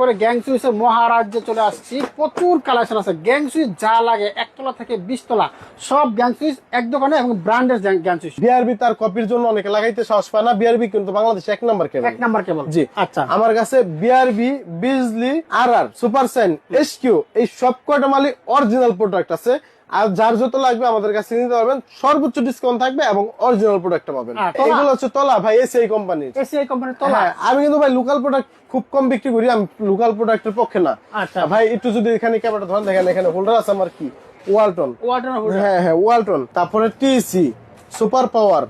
পরে গ্যাং সুইচের মহারাজ্যে চলে আসছি। প্রচুর কালেকশন আছে। গ্যাং সুইচ যা লাগে একতলা থেকে বিশ তলা সব গ্যাং সুইচ এক দোকানে এবং ব্র্যান্ডের গ্যাং সুইচ বিআরবি তার কপির জন্য অনেকে লাগাইতে সাহস পায় না। বিআরবি কিন্তু বাংলাদেশে এক নাম্বার কেবল। এক নাম্বার কেবল। জি। আচ্ছা। আমার কাছে BRB Bijli R R super sign SQ এই সব কয়টা মালি অরিজিনাল প্রোডাক্ট আছে। আর যার যত লাগবে আমাদের কাছে নিতে পারবেন। সর্বোচ্চ ডিসকাউন্ট থাকবে এবং অরিজিনাল প্রোডাক্ট পাবেন। আর এগুলো হচ্ছে তলা ভাই এসিআই কোম্পানির এসিআই কোম্পানির তলা। হ্যাঁ আমি কিন্তু ভাই লোকাল প্রোডাক্ট খুব কম বিক্রি করি। আমি লোকাল প্রোডাক্টের পক্ষে না। আচ্ছা। ভাই একটু যদি এখানে ক্যামেরা ধরেন দেখেন এখানে হোল্ডার আছে আমার কি? ওয়ালটন। ওয়াটার হ্যাঁ হ্যাঁ ওয়ালটন। তারপরে TC super power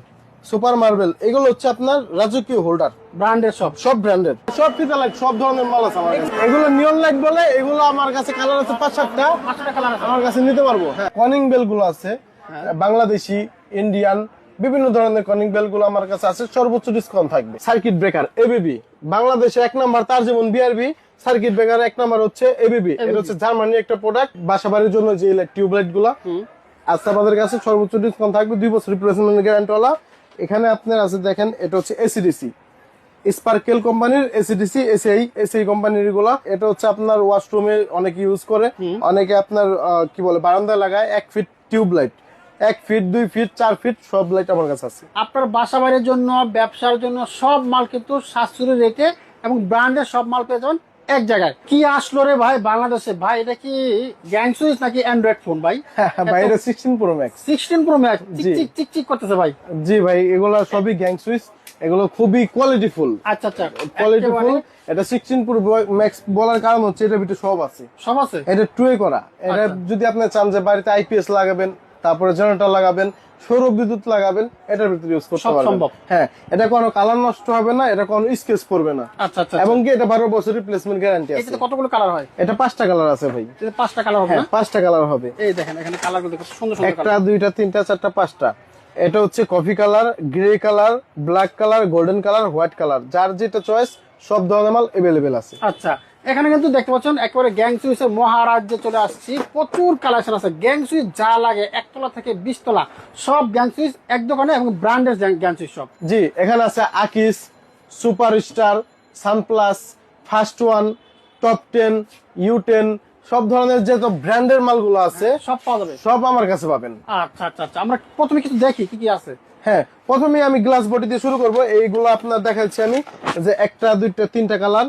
super marble এগুলো হচ্ছে আপনার রাজকীয় হোল্ডার। ব্র্যান্ডের সব। সব ব্র্যান্ডেড সব ফিতা লাইট সব ধরনের মাল আছে আমার কাছে এগুলো নিয়ন লাইট বলে এগুলো আমার কাছে কালার আছে পাঁচ সাতটা। আমার কাছে নিতে পারব। হ্যাঁ কনিং বেলগুলো আছে। বাংলাদেশি ইন্ডিয়ান বিভিন্ন ধরনের কনিং বেলগুলো আমার কাছে আছে সর্বোচ্চ ডিসকাউন্ট থাকবে। সার্কিট ব্রেকার এবিবি বাংলাদেশে এক নাম্বার তার যেমন বিআরবি সার্কিট ব্রেকার এক নাম্বার হচ্ছে এবিবি এটা হচ্ছে জার্মানি একটা প্রোডাক্ট বাসা বাড়ির জন্য যে টিউবলাইটগুলা। আজকে আমাদের কাছে সর্বোচ্চ ডিসকাউন্ট থাকবে দুই বছর রিপ্লেসমেন্ট গ্যারান্টি ওয়ালা এখানে আপনার আছে দেখেন এটা হচ্ছে এসিডিসি স্পার্কেল কোম্পানির এসিডিসি এসিআই এসিআই কোম্পানিরগুলা এটা হচ্ছে আপনার ওয়াশরুমে অনেকে ইউজ করে। অনেকে আপনার কি বলে বারান্দায় লাগায় এক ফিট টিউব লাইট এক ফিট দুই ফিট চার ফিট সব লাইট আমার কাছে আছে। আপনার বাসা বাড়ির জন্য ব্যবসার জন্য সব মাল কিন্তু সাশ্রয়ী রেটে এবং ব্র্যান্ডের সব মাল পেয়ে যাবেন এক জায়গায়। কি আসলো রে ভাই বাংলাদেশে? ভাই এটা কি গ্যাং সুইচ নাকি অ্যান্ড্রয়েড ফোন ভাই? বাইরে sixteen pro max sixteen pro max চিক। চিক চিক করতেছে ভাই। জি ভাই এগুলো সবই গ্যাং সুইচ এগুলো খুবই কোয়ালিটিফুল আচ্ছা আচ্ছা। কোয়ালিটিফুল এটা সিক্সটিন প্রো ম্যাক্স বলার কারণ হচ্ছে এটা ভিতরে সব আছে। সব আছে? এটা টুয়ে করা। এটা আচ্ছা। যদি আপনি চান যে বাড়িতে আইপিএস লাগাবেন তারপরে জেনারেটর লাগাবেন সৌর বিদ্যুৎ লাগাবেন এটার ভিতরে ইউজ করতে পারবেন। হ্যাঁ এটা কোনো কালার নষ্ট হবে না এটা কোনো স্কেচ পড়বে না। আচ্ছা আচ্ছা এবং কি এটা বারো বছর রিপ্লেসমেন্ট গ্যারান্টি আছে। কতগুলো কালার হয়? এটা পাঁচটা কালার আছে ভাই। পাঁচটা কালার হবে হ্যাঁ না? পাঁচটা কালার হবে। এই দেখেন এখানে দেখো সুন্দর সুন্দর একটা দুইটা তিনটা চারটা পাঁচটা। এটা হচ্ছে coffee colour grey colour black colour golden colour white colour যার যেটা চয়েস সব ধরনের মাল এভেলেবেল আছে। আচ্ছা এখানে কিন্তু দেখতে পাচ্ছেন, একবারে গ্যাং সুইচের মহারাজ্যে চলে আসছি। প্রচুর কালেকশন আছে। গ্যাং সুইচ যা লাগে, একতলা থেকে বিশতলা, সব গ্যাং সুইচ এক দোকানে এবং ব্র্যান্ডের গ্যাং সুইচ সব। জি, এখানে আছে আকিস super star Sunplus first one top ten U ten সব ধরনের যে ব্র্যান্ডের মালগুলো আছে সব পাওয়া যাবে। সব আমার কাছে পাবেন। আচ্ছা আচ্ছা আচ্ছা। আমরা প্রথমে কিছু দেখি কি কি আছে। হ্যাঁ প্রথমে আমি গ্লাস বডি দিয়ে শুরু করব। এইগুলো আপনার দেখাচ্ছি আমি যে একটা দুইটা তিনটা কালার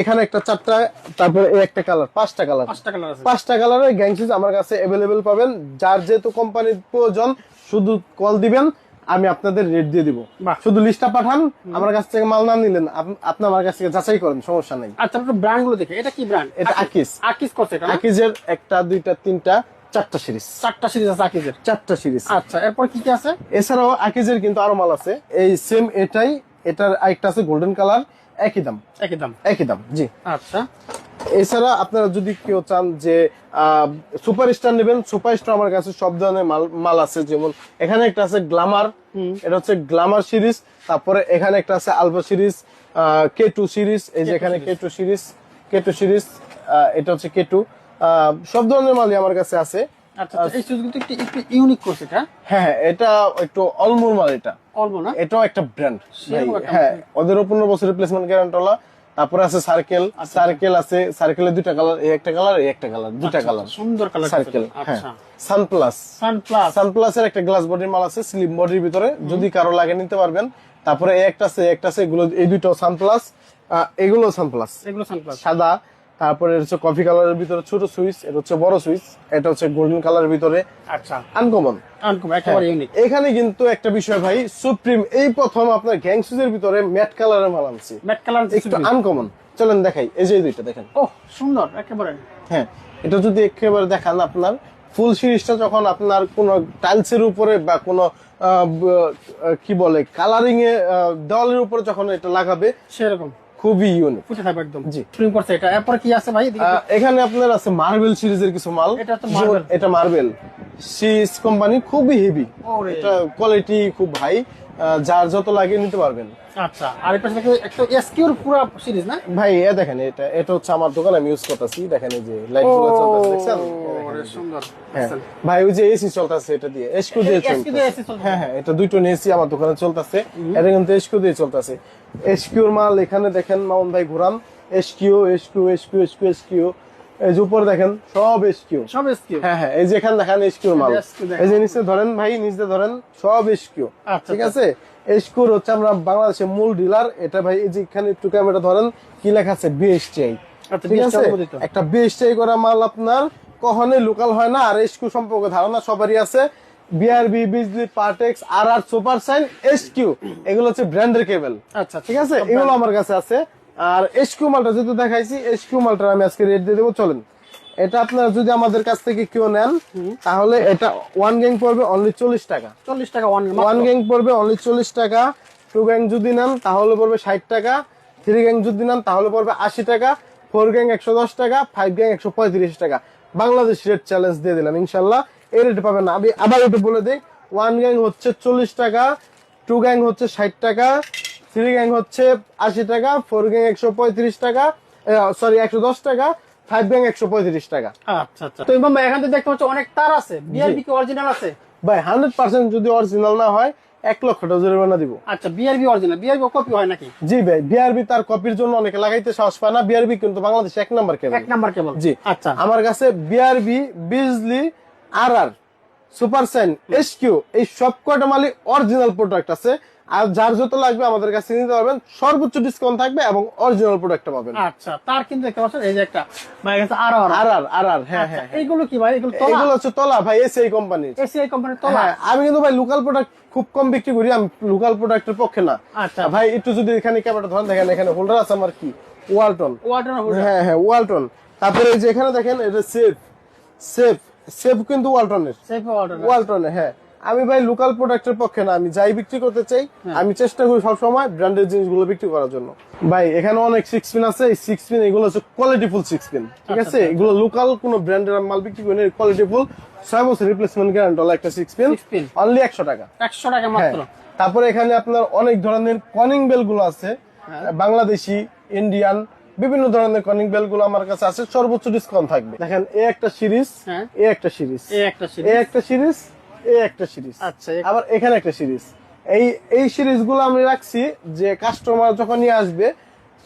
এখানে একটা চারটা তারপরে এই একটা কালার পাঁচটা কালার পাঁচটা কালার আছে। পাঁচটা কালারের গ্যাংসিস আমার কাছে অ্যাভেলেবেল পাবেন। যার যেহেতু কোম্পানির প্রয়োজন শুধু কল দিবেন। আমি আপনাদের রেট দিয়ে দিব। শুধু লিস্টটা পাঠান আমার কাছ থেকে মাল না নিলেন আপনি আমার কাছ থেকে যাচাই করেন সমস্যা নেই। আচ্ছা আমরা ব্র্যান্ডগুলো দেখি এটা কি ব্র্যান্ড এটা আকিস আকিস করছে এটা? না? আকিজের একটা দুইটা তিনটা চারটা সিরিজ চারটা সিরিজ আছে আকিসের চারটা সিরিজ আচ্ছা এরপর কি কি আছে? এছাড়াও আকিজের কিন্তু আরও মাল আছে। এই সেম এটাই এটার আরেকটা আছে গোল্ডেন কালার একই দাম। একই দাম। একই দাম জি। আচ্ছা। এছাড়া আপনারা যদি কেউ চান যে সুপার স্টার নেবেন সুপার স্টার আমার কাছে সব ধরনের মাল মাল আছে। যেমন এখানে একটা আছে গ্লামার। এটা হচ্ছে গ্লামার সিরিজ। তারপরে এখানে একটা আছে alpha series K two series. এই যে এখানে K two series K two series এটা হচ্ছে কে টু। সব ধরনের মালই আমার কাছে আছে। আচ্ছা আচ্ছা, হ্যাঁ হ্যাঁ এটা একটু অলমোর মাল এটা। অল্প না? এটাও একটা ব্র্যান্ড হ্যাঁ ওদেরও পনেরো বছর রিপ্লেসমেন্ট গ্যারান্টি তারপরে আছে সার্কেল আচ্ছা, সার্কেল আছে সার্কেলে দুটা কালার এই একটা কালার এই একটা কালার দুইটা কালার সুন্দর কালার সার্কেল হ্যাঁ। আচ্ছা। সানপ্লাস সানপ্লাস সানপ্লাসের একটা গ্লাস বডির মাল আছে স্লিম বডির ভিতরে। যদি কারও লাগে নিতে পারবেন। তারপরে এই একটা আছে এই একটা আছে এগুলো এই দুটো সানপ্লাস এগুলো সানপ্লাস এগুলো সানপ্লাস সাদা। তারপরে হচ্ছে কফি কালারের ভিতরে ছোট সুইচ এটা হচ্ছে বড় সুইচ এটা হচ্ছে গোল্ডেন কালারের ভিতরে আচ্ছা। আনকমন আনকম একেবারে ইউনিক এখানে কিন্তু একটা বিষয় ভাই সুপ্রিম এই প্রথম আপনার গ্যাংসুজের ভিতরে ম্যাট কালারের মাল আনছি। ম্যাট কালার একটু আনকমন চলেন দেখাই এই যে দুইটা দেখেন। ও সুন্দর একেবারে। হ্যাঁ এটা যদি একেবারে দেখান আপনার ফুল সিরিজটা যখন আপনার কোন টাইলসের উপরে বা কোন কি বলে কালারিং এ দেওয়ালের উপরে যখন এটা লাগাবে সেরকম। খুবই ইউনিক ফুটে থাকবে একদম। জি। স্প্রিং করছে এটা। এরপর কি আছে ভাই? এখানে আপনার আছে মার্বেল সিরিজের কিছু মাল। এটা তো মার্বেল এটা মার্বেল সিস কোম্পানি খুবই হেভি এটা কোয়ালিটি খুব হাই যার যত লাগে নিতে পারবেন। আচ্ছা আর একটা এসকিউর পুরো সিরিজ না? ভাই এ দেখেন এটা এটা হচ্ছে আমার দোকান আমি ইউজ করতেছি দেখেন এই যে লাইটগুলো চলতেছে দেখছেন? হ্যাঁ। ভাই ওই যে এসি চলতেছে এটা দিয়ে এসকু দিয়ে চলতেছে। এসি হ্যাঁ হ্যাঁ এটা দুইটো নিয়েছি আমার দোকানে চলতেছে এটা কিন্তু এসকু দিয়ে চলতেছে। এসকিউর মাল এখানে দেখেন মামুন ভাই ঘুরান। SQ SQ SQ SQ SQ এই যে উপরে দেখেন সব এসকিউ সব স্কিল হ্যাঁ হ্যাঁ এই যে এখানে দেখেন এসকিউ মাল। এই যে নিচে ধরেন ভাই নিচে ধরেন সব এসকিউ আচ্ছা, ঠিক আছে? এসকিউর হচ্ছে আমরা বাংলাদেশের মূল ডিলার এটা ভাই এই যে এখানে একটু ক্যামেরা ধরেন কি লেখা আছে? বিএসটিআই আচ্ছা, ঠিক আছে? একটা বিএসটিআই করা মাল আপনার কখনোই লোকাল হয় না আর এসকিউ সম্পর্কে ধারণা সবারই আছে। BRB Bijli Partex R R super sign SQ এগুলো হচ্ছে ব্র্যান্ডের কেবল আচ্ছা ঠিক আছে? এগুলো আমার কাছে আছে। আর এসকিউ মালটা যেহেতু দেখাইছি এসকিউ মালটা আমি আজকে রেট দিয়ে দেবো। চলেন এটা আপনারা যদি আমাদের কাছ থেকে কেউ নেন তাহলে এটা ওয়ান গ্যাং পড়বে অনলি চল্লিশ টাকা। চল্লিশ টাকা ওয়ান গ্যাং পড়বে অনলি চল্লিশ টাকা। টু গ্যাং যদি নেন তাহলে পড়বে ষাট টাকা। থ্রি গ্যাং যদি নেন তাহলে পড়বে আশি টাকা। ফোর গ্যাং একশো দশ টাকা ফাইভ গ্যাং একশো পঁয়ত্রিশ টাকা। বাংলাদেশ রেট চ্যালেঞ্জ দিয়ে দিলাম ইনশাল্লাহ এই রেট পাবেন না। আমি আবার একটু বলে দিই ওয়ান গ্যাং হচ্ছে চল্লিশ টাকা টু গ্যাং হচ্ছে ষাট টাকা। থ্রি গ্যাং হচ্ছে আশি টাকা ফোর গ্যাং একশো পঁয়ত্রিশ টাকা সরি একশো দশ টাকা ফাইভ গ্যাং একশো পঁয়ত্রিশ টাকা। আচ্ছা আচ্ছা। তো ইমাম ভাই এখান থেকে দেখতে পাচ্ছ অনেক তার আছে বিআরবি কি অরিজিনাল আছে? ভাই হান্ড্রেড পার্সেন্ট যদি অরিজিনাল না হয় এক লক্ষ টাকা জরিমানা দিব। আচ্ছা বিআরবি অরিজিনাল বিআরবি কপি হয় নাকি? জি ভাই বিআরবি তার কপির জন্য অনেকে লাগাইতে সাহস পায় না। বিআরবি কিন্তু বাংলাদেশ এক নাম্বার কেবল এক নাম্বার কেবল জি। আচ্ছা। আমার কাছে BRB Bijli R R super sign SQ এই সব কয়টা মালই অরিজিনাল প্রোডাক্ট আছে। আর যার যত লাগবে আমাদের কাছে নিতে পারবেন। সর্বোচ্চ ডিসকাউন্ট থাকবে এবং অরিজিনাল প্রোডাক্টটা পাবেন। আচ্ছা তার কিন্তু দেখতে পাচ্ছেন এই যে একটা ভাই কাছে আরও আরও আর আর আর আর হ্যাঁ হ্যাঁ। এইগুলো কি ভাই? এগুলো তোলা? এগুলো হচ্ছে তলা ভাই এসিআই কোম্পানির এসিআই কোম্পানির তোলা? হ্যাঁ আমি কিন্তু ভাই লোকাল প্রোডাক্ট খুব কম বিক্রি করি আমি লোকাল প্রোডাক্টের পক্ষে না। আচ্ছা। ভাই একটু যদি এখানে ক্যামেরাটা ধরেন দেখেন এখানে হোল্ডার আছে আমার কি? ওয়ালটন ওয়াটার হ্যাঁ হ্যাঁ ওয়ালটন তারপরে এই যে এখানে দেখেন এটা সেফ সেফ সেফ কিন্তু ওয়ালটনের সেফ ওয়াটার ওয়ালটনে হ্যাঁ। আমি ভাই লোকাল প্রোডাক্টের পক্ষে না আমি যাই বিক্রি করতে চাই আমি চেষ্টা করি সবসময় ব্র্যান্ডেড জিনিসগুলো বিক্রি করার জন্য। ভাই এখানে অনেক সিক্স পিন আছে এই সিক্স পিন এগুলো হচ্ছে কোয়ালিটি ফুল সিক্স পিন ঠিক আছে? এগুলো লোকাল কোনো ব্র্যান্ডের মাল বিক্রি করি কোয়ালিটি ফুল ছয় বছর রিপ্লেসমেন্ট গ্যারান্টি হলো একটা সিক্স পিন অনলি একশো টাকা। একশো টাকা হ্যাঁ। মাত্র। তারপরে এখানে আপনার অনেক ধরনের কনিং বেলগুলো আছে বাংলাদেশি ইন্ডিয়ান বিভিন্ন ধরনের কনিং বেলগুলো আমার কাছে আছে সর্বোচ্চ ডিসকাউন্ট থাকবে। দেখেন এ একটা সিরিজ হ্যাঁ। এ একটা সিরিজ এই একটা এ একটা সিরিজ এ একটা সিরিজ আচ্ছা আবার এখানে একটা সিরিজ এই এই সিরিজগুলো আমি রাখছি যে কাস্টমার যখন নিয়ে আসবে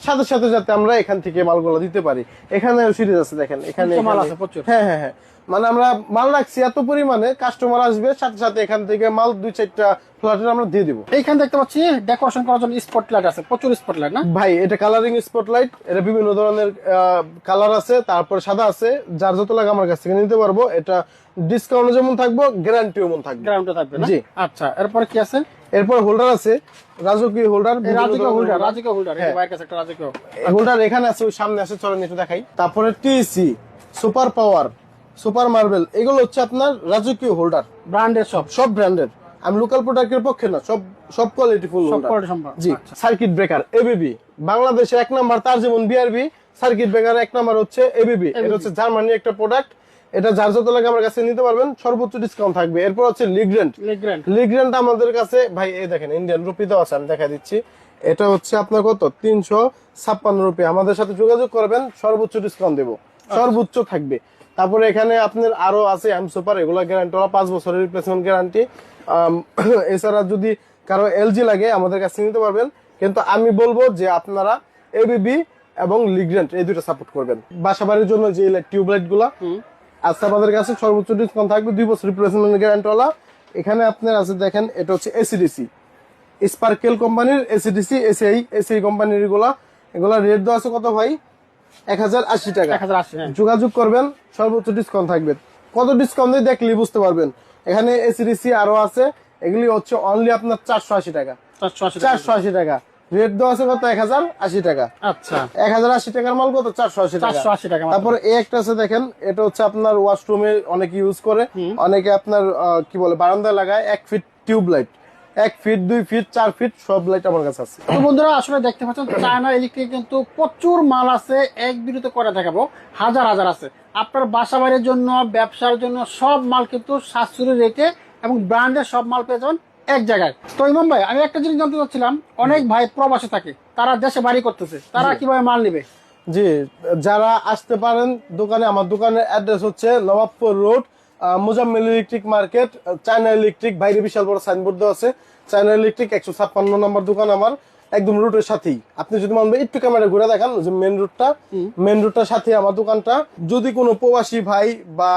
সাথে সাথে যাতে আমরা এখান থেকে মালগুলো দিতে পারি। এখানে সিরিজ আছে দেখেন। এখানে মাল আছে, প্রচুর। হ্যাঁ হ্যাঁ হ্যাঁ। মানে আমরা মাল রাখছি এত পরিমাণে কাস্টমার আসবে সাথে সাথে এখান থেকে মাল দুই চারটা ফ্ল্যাটের আমরা দিয়ে দিব। এইখানে দেখতে পাচ্ছি ডেকোরেশন করার জন্য স্পটলাইট আছে প্রচুর স্পটলাইট না? ভাই এটা কালারিং স্পটলাইট এটা বিভিন্ন ধরনের কালার আছে তারপর সাদা আছে যার যত লাগে আমার কাছ থেকে নিতে পারব। এটা ডিসকাউন্ট যেমন থাকব গ্যারান্টি যেমন থাকবে। গ্রাউন্ডে থাকবে না? জি। আচ্ছা এরপরে কি আছে? এরপর হোল্ডার আছে রাজকীয় হোল্ডার রাজকীয় হোল্ডার রাজকীয় হোল্ডার এই হ্যাঁ। ভাইয়ের কাছে একটা রাজকীয়। হোল্ডার এখানে আছে ওই সামনে আছে চলেন একটু দেখাই। তারপরে TC super power super marble এগুলো হচ্ছে আপনার রাজকীয় হোল্ডার ব্র্যান্ডের সব। সব ব্র্যান্ডের আমি লোকাল প্রোডাক্টের পক্ষে না সব সব কোয়ালিটি ফুল জি সার্কিট ব্রেকার এবিবি বাংলাদেশে এক নাম্বার তার যেমন বিআরবি সার্কিট ব্রেকার এক নাম্বার হচ্ছে এবিবি এটা হচ্ছে জার্মানি একটা প্রোডাক্ট এটা যার যত লাগে আমার কাছে নিতে পারবেন সর্বোচ্চ ডিসকাউন্ট থাকবে। এরপর হচ্ছে লিগ্রেন্ট লিগ্র্যান্ড লিগ্রেন্ট আমাদের কাছে ভাই এই দেখেন ইন্ডিয়ান রুপিতেও আছে আমি দেখা দিচ্ছি। এটা হচ্ছে আপনার কত? তিনশো ছাপ্পান্ন রুপি। আমাদের সাথে যোগাযোগ করবেন সর্বোচ্চ ডিসকাউন্ট দেবো। সর্বোচ্চ থাকবে। তারপরে এখানে আপনার আরও আছে এম সুপার এগুলো গ্যারান্টি ওরা পাঁচ বছরের রিপ্লেসমেন্ট গ্যারান্টি এছাড়া যদি কারও এলজি লাগে আমাদের কাছে নিতে পারবেন। কিন্তু আমি বলব যে আপনারা এবিবি এবং লিগ্রেন্ট এই দুটো সাপোর্ট করবেন। বাসা বাড়ির জন্য যে টিউবলাইটগুলা আজকে আমাদের কাছে সর্বোচ্চ ডিসকাউন্ট থাকবে দুই বছর রিপ্লেসমেন্ট গ্যারান্টিওয়ালা এখানে আপনার আছে দেখেন এটা হচ্ছে এসিডিসি স্পার্কেল কোম্পানির এসিডিসি এসিআই এসিআই কোম্পানির এগুলা। এগুলা রেট দেওয়া আছে কত ভাই? এক হাজার আশি টাকা। হ্যাঁ। যোগাযোগ করবেন সর্বোচ্চ ডিসকাউন্ট থাকবে। কত ডিসকাউন্ট দিয়ে দেখলে বুঝতে পারবেন। এখানে এসিডিসি আরও আছে এগুলি হচ্ছে অনলি আপনার চারশো আশি টাকা। চারশো আশি টাকা। রেট দেওয়া আছে কত? এক হাজার আশি টাকা। আচ্ছা। এক হাজার আশি টাকার মাল কত? চারশো আশি টাকা। আশি টাকা। তারপরে এই একটা আছে দেখেন এটা হচ্ছে আপনার ওয়াশরুমে অনেকে ইউজ করে। অনেকে আপনার কি বলে বারান্দায় লাগায় এক ফিট টিউব লাইট এক ফিট দুই ফিট চার ফিট সব লাইট আমার কাছে আছে। তো বন্ধুরা আসলে দেখতে পাচ্ছেন চায়না ইলেকট্রিক কিন্তু প্রচুর মাল আছে এক ভিডিওতে করে দেখাবো। হাজার হাজার আছে। আপনার বাসা বাড়ির জন্য ব্যবসার জন্য সব মাল কিন্তু সাশ্রয়ী রেটে এবং ব্র্যান্ডের সব মাল পেয়ে যাবেন এক জায়গায়। তো ইমাম ভাই আমি একটা জিনিস জানতে চাচ্ছিলাম অনেক ভাই প্রবাসে থাকে তারা দেশে বাড়ি করতেছে তারা কীভাবে মাল নেবে? জি যারা আসতে পারেন দোকানে আমার দোকানের অ্যাড্রেস হচ্ছে Nawabpur road Muzammil electric market China electric বাইরে বিশাল বড় সাইনবোর্ড দেওয়া আছে। চায়না ইলেকট্রিক একশো ছাপ্পান্ন নম্বর দোকান আমার একদম রুটের সাথেই। আপনি যদি মনে একটু ক্যামেরা ঘুরে দেখান যে মেন রুটটা মেন রুটটার সাথে আমার দোকানটা। যদি কোনো প্রবাসী ভাই বা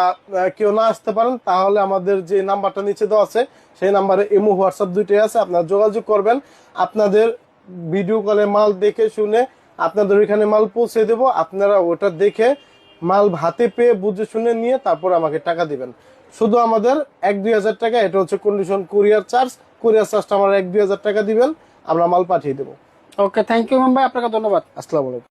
কেউ না আসতে পারেন তাহলে আমাদের যে নাম্বারটা নিচে দেওয়া আছে সেই নাম্বারে এমো হোয়াটসঅ্যাপ দুইটাই আছে আপনারা যোগাযোগ করবেন। আপনাদের ভিডিও কলে মাল দেখে শুনে আপনাদের ওইখানে মাল পৌঁছে দেবো। আপনারা ওটা দেখে মাল হাতে পেয়ে বুঝে শুনে নিয়ে তারপর আমাকে টাকা দিবেন। শুধু আমাদের এক দুই হাজার টাকা এটা হচ্ছে কন্ডিশন কুরিয়ার চার্জ কুরিয়ার চার্জটা আমার এক দুই হাজার টাকা দিবেন আমরা মাল পাঠিয়ে দেবো। ওকে থ্যাংক ইউ ভাই আপনাকে ধন্যবাদ। আসসালামু আলাইকুম।